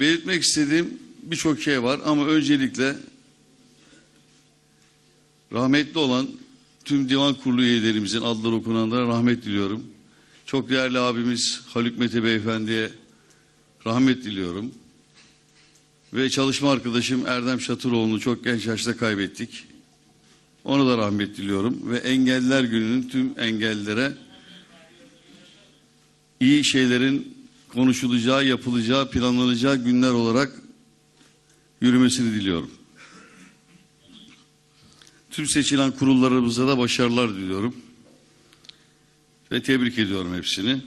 belirtmek istediğim birçok şey var ama öncelikle rahmetli olan tüm divan kurulu üyelerimizin adları okunanlara rahmet diliyorum. Çok değerli abimiz Haluk Mete Beyefendi'ye rahmet diliyorum. Ve çalışma arkadaşım Erdem Şatıroğlu'nu çok genç yaşta kaybettik. Ona da rahmet diliyorum. Ve Engelliler Günü'nün tüm engellilere iyi şeylerin konuşulacağı, yapılacağı, planlanacağı günler olarak yürümesini diliyorum. Tüm seçilen kurullarımıza da başarılar diliyorum. Ve tebrik ediyorum hepsini.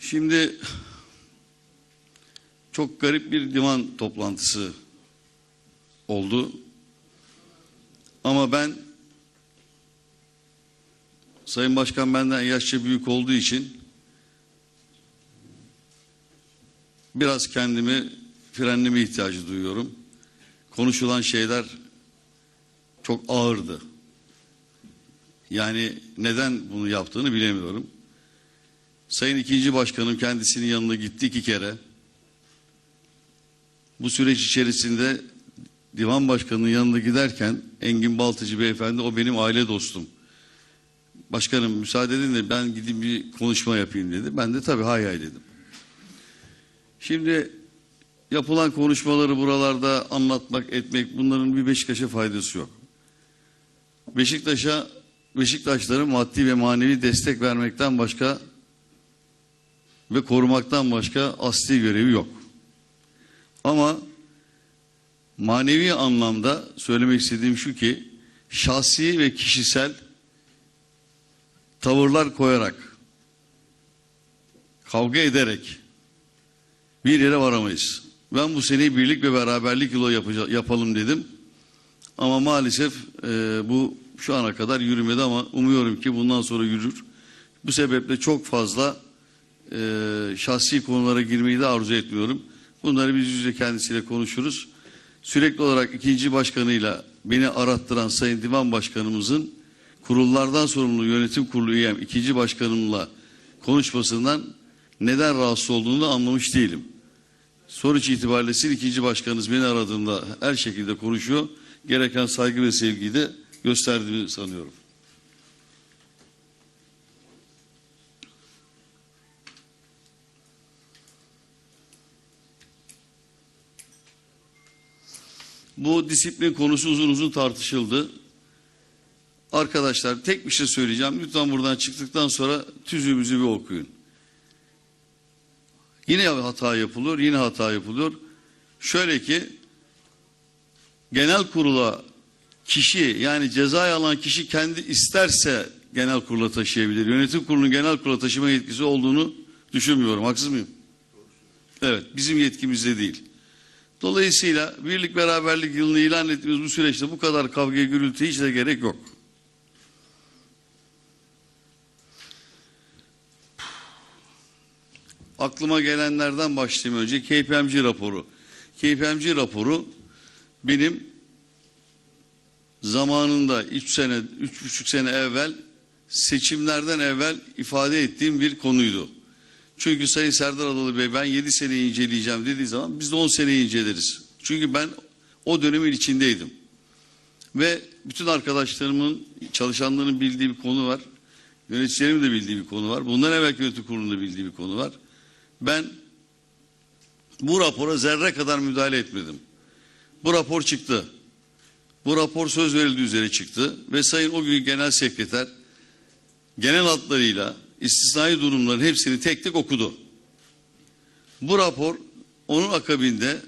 Şimdi çok garip bir divan toplantısı oldu. Ama ben Sayın Başkan benden yaşça büyük olduğu için biraz kendimi frenleme ihtiyacı duyuyorum. Konuşulan şeyler çok ağırdı. Yani neden bunu yaptığını bilemiyorum. Sayın ikinci başkanım kendisinin yanına gitti iki kere. Bu süreç içerisinde divan başkanının yanına giderken Engin Baltıcı beyefendi o benim aile dostum. Başkanım müsaade edin de ben gideyim bir konuşma yapayım dedi. Ben de tabii hay hay dedim. Şimdi yapılan konuşmaları buralarda anlatmak, etmek bunların bir Beşiktaş'a faydası yok. Beşiktaş'a Beşiktaşların maddi ve manevi destek vermekten başka ve korumaktan başka asli görevi yok. Ama manevi anlamda söylemek istediğim şu ki şahsi ve kişisel tavırlar koyarak kavga ederek bir yere varamayız. Ben bu seneyi birlik ve beraberlik yılı yapalım dedim. Ama maalesef e, bu şu ana kadar yürümedi ama umuyorum ki bundan sonra yürür. Bu sebeple çok fazla e, şahsi konulara girmeyi de arzu etmiyorum. Bunları biz yüzde kendisiyle konuşuruz. Sürekli olarak ikinci başkanıyla beni arattıran Sayın Divan Başkanımızın kurullardan sorumlu yönetim kurulu üyem ikinci başkanımla konuşmasından neden rahatsız olduğunu anlamış değilim. Sonuç itibariyle sizin ikinci başkanınız beni aradığında her şekilde konuşuyor. Gereken saygı ve sevgiyi de gösterdiğimi sanıyorum. Bu disiplin konusu uzun uzun tartışıldı. Arkadaşlar tek bir şey söyleyeceğim. Lütfen buradan çıktıktan sonra tüzüğümüzü bir okuyun. Yine hata yapılıyor, yine hata yapılıyor. Şöyle ki genel kurula kişi yani cezayı alan kişi kendi isterse genel kurula taşıyabilir. Yönetim kurulunun genel kurula taşıma yetkisi olduğunu düşünmüyorum. Haksız mıyım? Evet, bizim yetkimizde değil. Dolayısıyla birlik beraberlik yılını ilan ettiğimiz bu süreçte bu kadar kavgaya gürültüye hiç de gerek yok. Aklıma gelenlerden başlayayım önce KPMG raporu. KPMG raporu benim zamanında 3 sene, üç buçuk sene evvel seçimlerden evvel ifade ettiğim bir konuydu. Çünkü Sayın Serdar Adalı Bey ben 7 seneyi inceleyeceğim dediği zaman biz de 10 seneyi inceleriz. Çünkü ben o dönemin içindeydim. Ve bütün arkadaşlarımın, çalışanların bildiği bir konu var. Yöneticilerimin de bildiği bir konu var. Bundan evvel yönetim kurulunda bildiği bir konu var. Ben bu rapora zerre kadar müdahale etmedim. Bu rapor çıktı. Bu rapor söz verildiği üzere çıktı ve Sayın o gün Genel Sekreter genel hatlarıyla istisnai durumların hepsini tek tek okudu. Bu rapor onun akabinde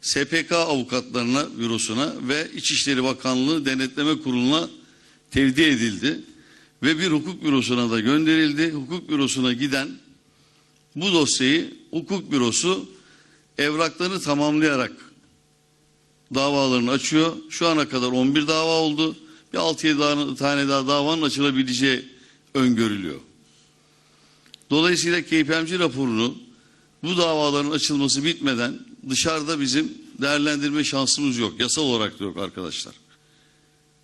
SPK avukatlarına, bürosuna ve İçişleri Bakanlığı Denetleme Kurulu'na tevdi edildi ve bir hukuk bürosuna da gönderildi. Hukuk bürosuna giden bu dosyayı hukuk bürosu evraklarını tamamlayarak davalarını açıyor. Şu ana kadar 11 dava oldu. Bir 6-7 tane daha davanın açılabileceği öngörülüyor. Dolayısıyla KPMG raporunu bu davaların açılması bitmeden dışarıda bizim değerlendirme şansımız yok. Yasal olarak da yok arkadaşlar.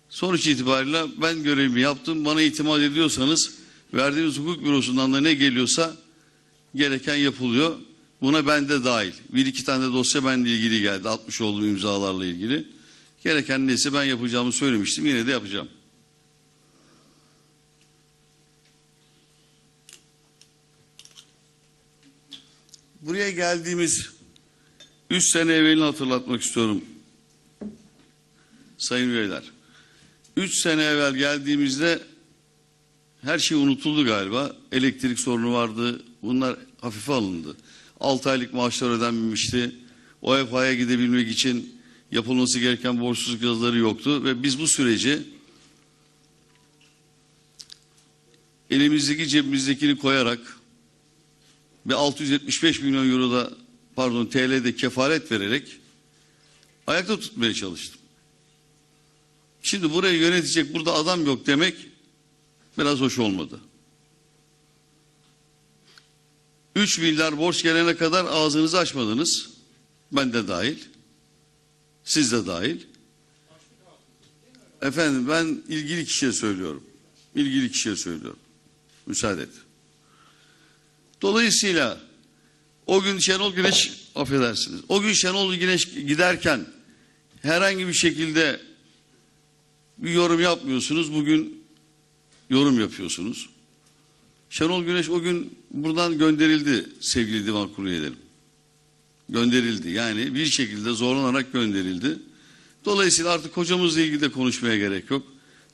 Sonuç itibariyle ben görevimi yaptım. Bana itimat ediyorsanız Verdiğimiz hukuk bürosundan da ne geliyorsa gereken yapılıyor. Buna ben de dahil. Bir iki tane dosya benimle ilgili geldi. Atmış olduğum imzalarla ilgili. Gereken neyse ben yapacağımı söylemiştim. Yine de yapacağım. Buraya geldiğimiz 3 sene evvelini hatırlatmak istiyorum. Sayın üyeler. 3 sene evvel geldiğimizde her şey unutuldu galiba. Elektrik sorunu vardı. Bunlar hafife alındı. 6 aylık maaşlar ödenmemişti. OEFA'ya gidebilmek için yapılması gereken borçsuzluk yazıları yoktu ve biz bu süreci elimizdeki cebimizdekini koyarak ve 675 milyon euro da pardon TL'de kefaret vererek ayakta tutmaya çalıştım. Şimdi burayı yönetecek burada adam yok demek biraz hoş olmadı. 3 milyar borç gelene kadar ağzınızı açmadınız. Ben de dahil. Siz de dahil. Efendim ben ilgili kişiye söylüyorum. İlgili kişiye söylüyorum. Müsaade et. Dolayısıyla o gün Şenol Güneş affedersiniz. O gün Şenol Güneş giderken herhangi bir şekilde bir yorum yapmıyorsunuz. Bugün yorum yapıyorsunuz. Şenol Güneş o gün buradan gönderildi sevgili divan kurulu üyelerim. Gönderildi. Yani bir şekilde zorlanarak gönderildi. Dolayısıyla artık hocamızla ilgili de konuşmaya gerek yok.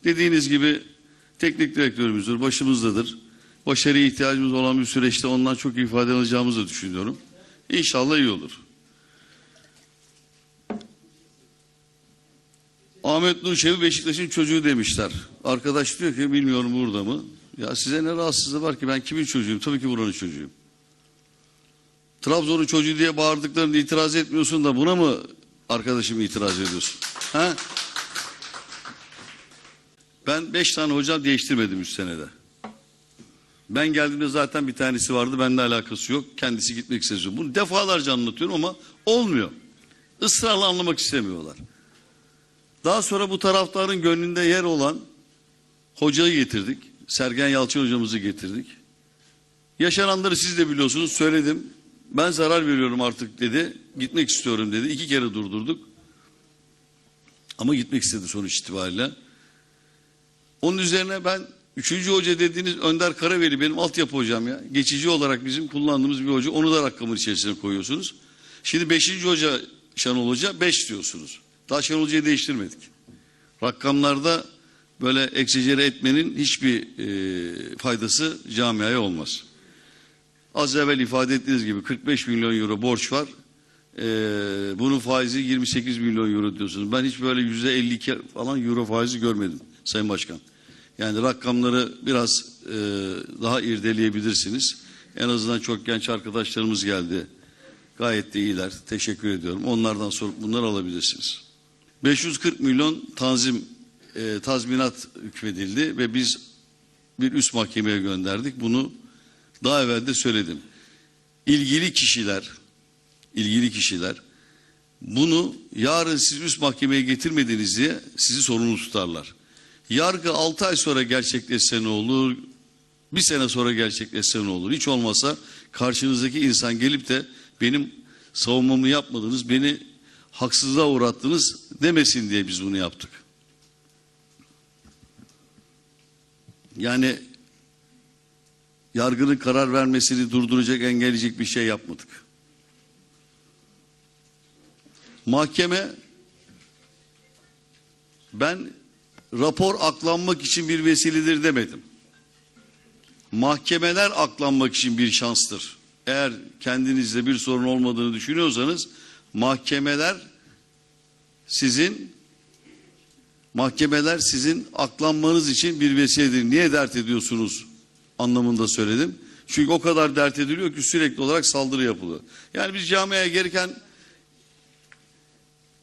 Dediğiniz gibi teknik direktörümüzdür, başımızdadır. Başarıya ihtiyacımız olan bir süreçte ondan çok ifade alacağımızı düşünüyorum. İnşallah iyi olur. Ahmet Nur Çebi Beşiktaş'ın çocuğu demişler. Arkadaş diyor ki bilmiyorum burada mı? Ya size ne rahatsızlığı var ki ben kimin çocuğuyum? Tabii ki buranın çocuğuyum. Trabzon'un çocuğu diye bağırdıklarını itiraz etmiyorsun da buna mı arkadaşım itiraz ediyorsun? Ha? Ben beş tane hocam değiştirmedim üç senede. Ben geldiğimde zaten bir tanesi vardı. Benimle alakası yok. Kendisi gitmek istiyor. Bunu defalarca anlatıyorum ama olmuyor. Israrla anlamak istemiyorlar. Daha sonra bu taraftarın gönlünde yer olan hocayı getirdik. Sergen Yalçın hocamızı getirdik. Yaşananları siz de biliyorsunuz. Söyledim. Ben zarar veriyorum artık dedi. Gitmek istiyorum dedi. İki kere durdurduk. Ama gitmek istedi sonuç itibariyle. Onun üzerine ben üçüncü hoca dediğiniz Önder Karaveli benim altyapı hocam ya. Geçici olarak bizim kullandığımız bir hoca. Onu da rakamın içerisine koyuyorsunuz. Şimdi beşinci hoca Şenol Hoca beş diyorsunuz. Daha Şenol Hoca'yı değiştirmedik. Rakamlarda böyle eksicere etmenin hiçbir e, faydası camiaya olmaz. Az evvel ifade ettiğiniz gibi 45 milyon euro borç var. E, bunun faizi 28 milyon euro diyorsunuz. Ben hiç böyle yüzde 52 falan euro faizi görmedim Sayın Başkan. Yani rakamları biraz e, daha irdeleyebilirsiniz. En azından çok genç arkadaşlarımız geldi. Gayet de iyiler. Teşekkür ediyorum. Onlardan sorup bunları alabilirsiniz. 540 milyon tanzim e, tazminat hükmedildi ve biz bir üst mahkemeye gönderdik. Bunu daha evvel de söyledim. İlgili kişiler ilgili kişiler bunu yarın siz üst mahkemeye getirmediniz diye sizi sorumlu tutarlar. Yargı 6 ay sonra gerçekleşse ne olur? Bir sene sonra gerçekleşse ne olur? Hiç olmazsa karşınızdaki insan gelip de benim savunmamı yapmadınız, beni haksızlığa uğrattınız demesin diye biz bunu yaptık. Yani yargının karar vermesini durduracak, engelleyecek bir şey yapmadık. Mahkeme ben rapor aklanmak için bir vesiledir demedim. Mahkemeler aklanmak için bir şanstır. Eğer kendinizde bir sorun olmadığını düşünüyorsanız mahkemeler sizin mahkemeler sizin aklanmanız için bir vesiledir. Niye dert ediyorsunuz anlamında söyledim. Çünkü o kadar dert ediliyor ki sürekli olarak saldırı yapılıyor. Yani biz camiaya gereken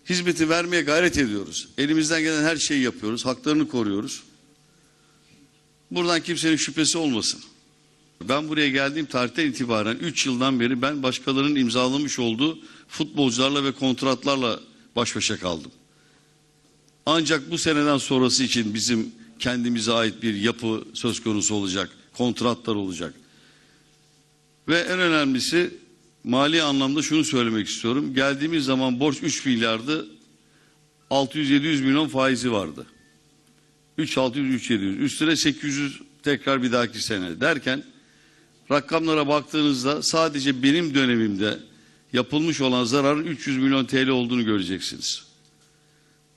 hizmeti vermeye gayret ediyoruz. Elimizden gelen her şeyi yapıyoruz. Haklarını koruyoruz. Buradan kimsenin şüphesi olmasın. Ben buraya geldiğim tarihten itibaren 3 yıldan beri ben başkalarının imzalamış olduğu futbolcularla ve kontratlarla baş başa kaldım. Ancak bu seneden sonrası için bizim kendimize ait bir yapı söz konusu olacak. kontratlar olacak. Ve en önemlisi mali anlamda şunu söylemek istiyorum. Geldiğimiz zaman borç 3 milyardı 600-700 milyon faizi vardı. 3-600-3-700 üstüne 800 tekrar bir dahaki sene derken rakamlara baktığınızda sadece benim dönemimde yapılmış olan zararın 300 milyon TL olduğunu göreceksiniz.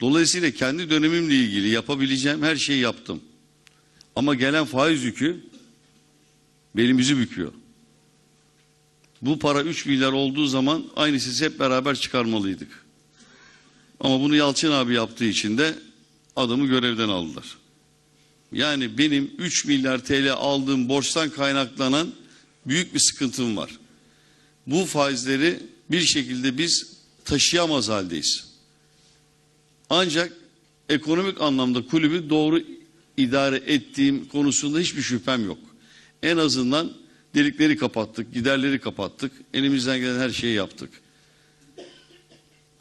Dolayısıyla kendi dönemimle ilgili yapabileceğim her şeyi yaptım. Ama gelen faiz yükü belimizi büküyor. Bu para 3 milyar olduğu zaman aynı siz hep beraber çıkarmalıydık. Ama bunu Yalçın abi yaptığı için de adamı görevden aldılar. Yani benim 3 milyar TL aldığım borçtan kaynaklanan büyük bir sıkıntım var. Bu faizleri bir şekilde biz taşıyamaz haldeyiz. Ancak ekonomik anlamda kulübü doğru idare ettiğim konusunda hiçbir şüphem yok. En azından delikleri kapattık, giderleri kapattık, elimizden gelen her şeyi yaptık.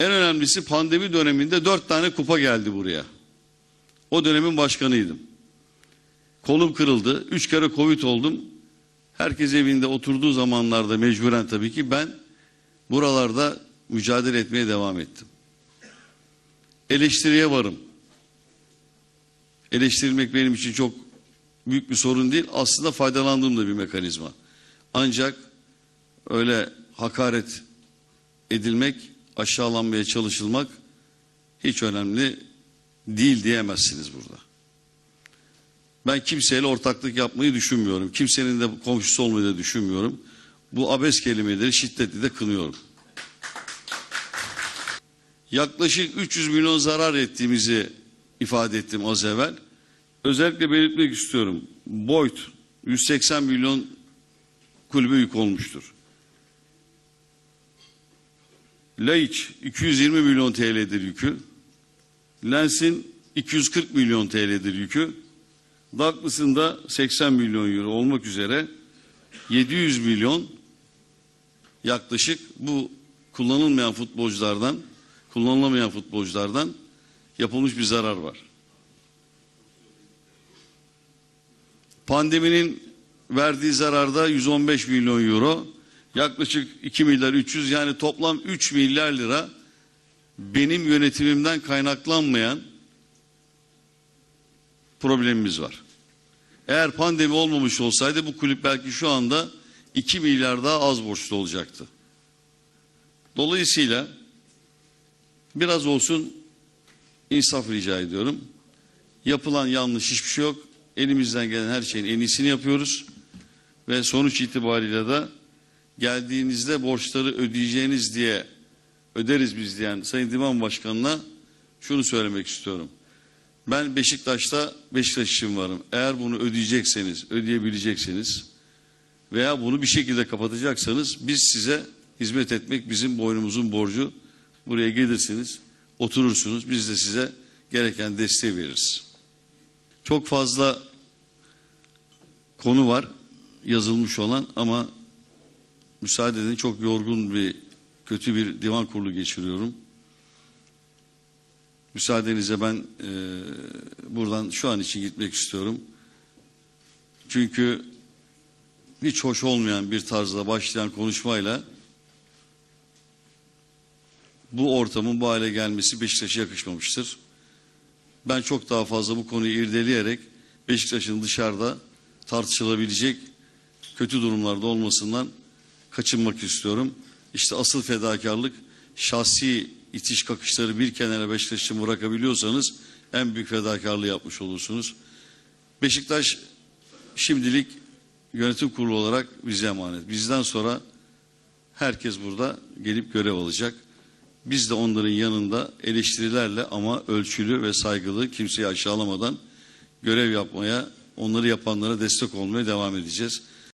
En önemlisi pandemi döneminde dört tane kupa geldi buraya. O dönemin başkanıydım. Kolum kırıldı, üç kere Covid oldum. Herkes evinde oturduğu zamanlarda mecburen tabii ki ben buralarda mücadele etmeye devam ettim. Eleştiriye varım. Eleştirilmek benim için çok büyük bir sorun değil. Aslında faydalandığım da bir mekanizma. Ancak öyle hakaret edilmek, aşağılanmaya çalışılmak hiç önemli değil diyemezsiniz burada. Ben kimseyle ortaklık yapmayı düşünmüyorum. Kimsenin de komşusu olmayı da düşünmüyorum. Bu abes kelimeleri şiddetle de kınıyorum. Yaklaşık 300 milyon zarar ettiğimizi ifade ettim az evvel. Özellikle belirtmek istiyorum. Boyd 180 milyon kulübe yük olmuştur. Laiç 220 milyon TL'dir yükü. Lens'in 240 milyon TL'dir yükü. Douglas'ın da 80 milyon euro olmak üzere 700 milyon yaklaşık bu kullanılmayan futbolculardan, kullanılamayan futbolculardan yapılmış bir zarar var. Pandeminin verdiği zararda 115 milyon euro, yaklaşık 2 milyar 300 yani toplam 3 milyar lira benim yönetimimden kaynaklanmayan problemimiz var. Eğer pandemi olmamış olsaydı bu kulüp belki şu anda 2 milyar daha az borçlu olacaktı. Dolayısıyla biraz olsun insaf rica ediyorum. Yapılan yanlış hiçbir şey yok. Elimizden gelen her şeyin en iyisini yapıyoruz. Ve sonuç itibariyle de geldiğinizde borçları ödeyeceğiniz diye öderiz biz diyen Sayın Divan Başkanı'na şunu söylemek istiyorum. Ben Beşiktaş'ta Beşiktaş için varım. Eğer bunu ödeyecekseniz, ödeyebilecekseniz veya bunu bir şekilde kapatacaksanız biz size hizmet etmek bizim boynumuzun borcu. Buraya gelirsiniz, oturursunuz. Biz de size gereken desteği veririz. Çok fazla konu var yazılmış olan ama müsaade edin çok yorgun bir kötü bir divan kurulu geçiriyorum. Müsaadenizle ben e, buradan şu an için gitmek istiyorum. Çünkü hiç hoş olmayan bir tarzda başlayan konuşmayla bu ortamın bu hale gelmesi Beşiktaş'a yakışmamıştır. Ben çok daha fazla bu konuyu irdeleyerek Beşiktaş'ın dışarıda tartışılabilecek kötü durumlarda olmasından kaçınmak istiyorum. İşte asıl fedakarlık şahsi itiş kakışları bir kenara Beşiktaş için bırakabiliyorsanız en büyük fedakarlığı yapmış olursunuz. Beşiktaş şimdilik yönetim kurulu olarak bize emanet. Bizden sonra herkes burada gelip görev alacak. Biz de onların yanında eleştirilerle ama ölçülü ve saygılı kimseyi aşağılamadan görev yapmaya, onları yapanlara destek olmaya devam edeceğiz.